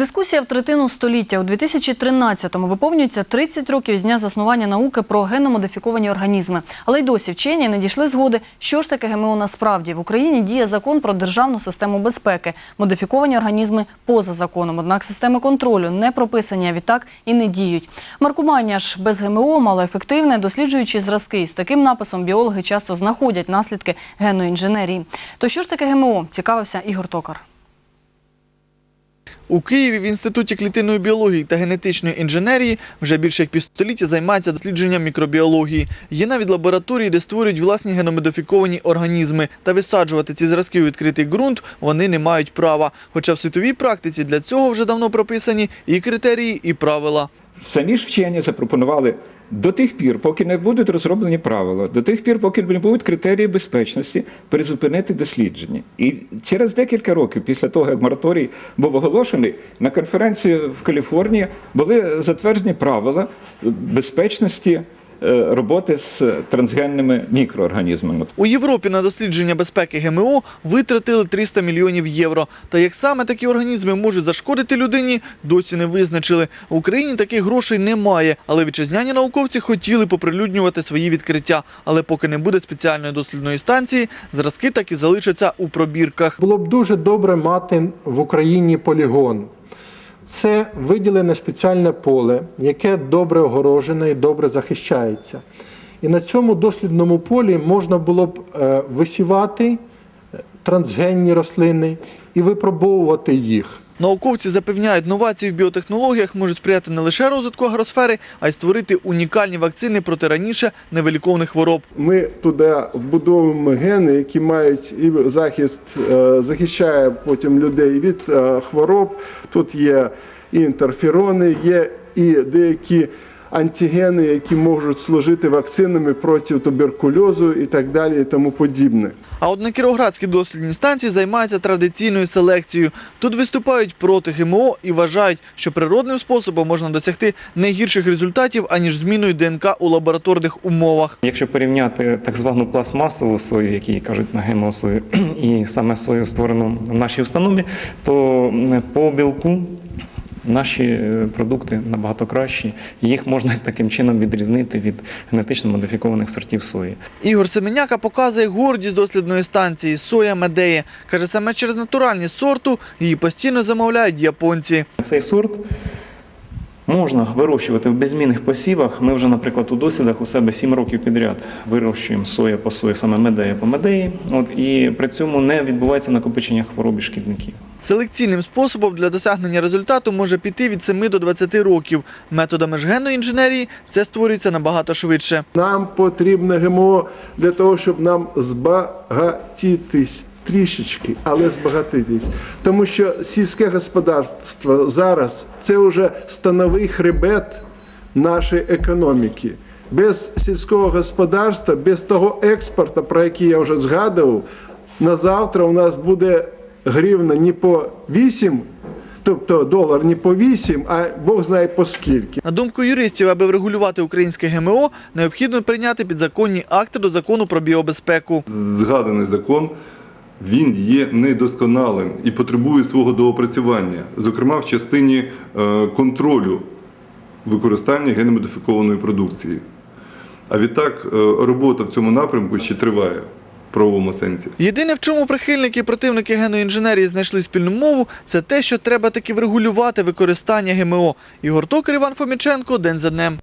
Дискусія в третину століття. У 2013-му виповнюється 30 років з дня заснування науки про генномодифіковані організми. Але й досі вчені не дійшли згоди, що ж таке ГМО насправді. В Україні діє закон про державну систему безпеки. Модифіковані організми поза законом. Однак системи контролю не прописані, а відтак і не діють. Маркування ж без ГМО малоефективне, досліджуючи зразки. З таким написом біологи часто знаходять наслідки генної інженерії. То що ж таке ГМО? Цікавився Ігор Токар. У Києві в Інституті клітинної біології та генетичної інженерії вже більше як півстоліття займаються дослідженням мікробіології. Є навіть лабораторії, де створюють власні геномодифіковані організми. Та висаджувати ці зразки у відкритий ґрунт вони не мають права. Хоча в світовій практиці для цього вже давно прописані і критерії, і правила. Самі ж вчені запропонували до тих пір, поки не будуть розроблені правила, до тих пір, поки не будуть критерії безпечності, призупинити дослідження. І через декілька років після того, як мораторій був оголошений, на конференції в Каліфорнії були затверджені правила безпечності роботи з трансгенними мікроорганізмами. У Європі на дослідження безпеки ГМО витратили 300 мільйонів євро. Та як саме такі організми можуть зашкодити людині, досі не визначили. В Україні таких грошей немає, але вітчизняні науковці хотіли поприлюднювати свої відкриття. Але поки не буде спеціальної дослідної станції, зразки так і залишаться у пробірках. Було б дуже добре мати в Україні полігон. Це виділене спеціальне поле, яке добре огорожене і добре захищається. І на цьому дослідному полі можна було б е, висівати е, трансгенні рослини і випробовувати їх. Науковці запевняють, новації в біотехнологіях можуть сприяти не лише розвитку агросфери, а й створити унікальні вакцини проти раніше невиліковних хвороб. Ми туди вбудовуємо гени, які мають і захист, е, захищає потім людей від е, хвороб. Тут є і інтерферони, є і деякі антигени, які можуть служити вакцинами проти туберкульозу і так далі, і тому подібне. А от на Кіровоградській дослідній станції займаються традиційною селекцією. Тут виступають проти ГМО і вважають, що природним способом можна досягти не гірших результатів, аніж зміною ДНК у лабораторних умовах. Якщо порівняти так звану пластмасову сою, які кажуть на ГМО сою, і саме сою створену в нашій установі, то по білку наші е, продукти набагато кращі. Їх можна таким чином відрізнити від генетично модифікованих сортів сої. Ігор Семеняка показує гордість дослідної станції Соя Медея. Каже, саме через натуральність сорту її постійно замовляють японці. Цей сорт можна вирощувати в беззмінних посівах. Ми вже, наприклад, у дослідах у себе 7 років підряд вирощуємо соя по сої, саме медея по медеї. От, і при цьому не відбувається накопичення хвороб і шкідників. Селекційним способом для досягнення результату може піти від 7 до 20 років. Методами ж генної інженерії це створюється набагато швидше. Нам потрібне ГМО для того, щоб нам збагатітись трішечки, але збагатитись. Тому що сільське господарство зараз це вже становий хребет нашої економіки. Без сільського господарства, без того експорту, про який я вже згадував, на завтра у нас буде гривна не по 8, тобто долар не по 8, а Бог знає по скільки. На думку юристів, аби врегулювати українське ГМО, необхідно прийняти підзаконні акти до закону про біобезпеку. згаданий закон він є недосконалим і потребує свого доопрацювання, зокрема в частині е, контролю використання геномодифікованої продукції. А відтак е, робота в цьому напрямку ще триває правовому сенсі. Єдине, в чому прихильники і противники генної інженерії знайшли спільну мову, це те, що треба таки врегулювати використання ГМО. Ігор Токар, Іван Фоміченко, день за днем.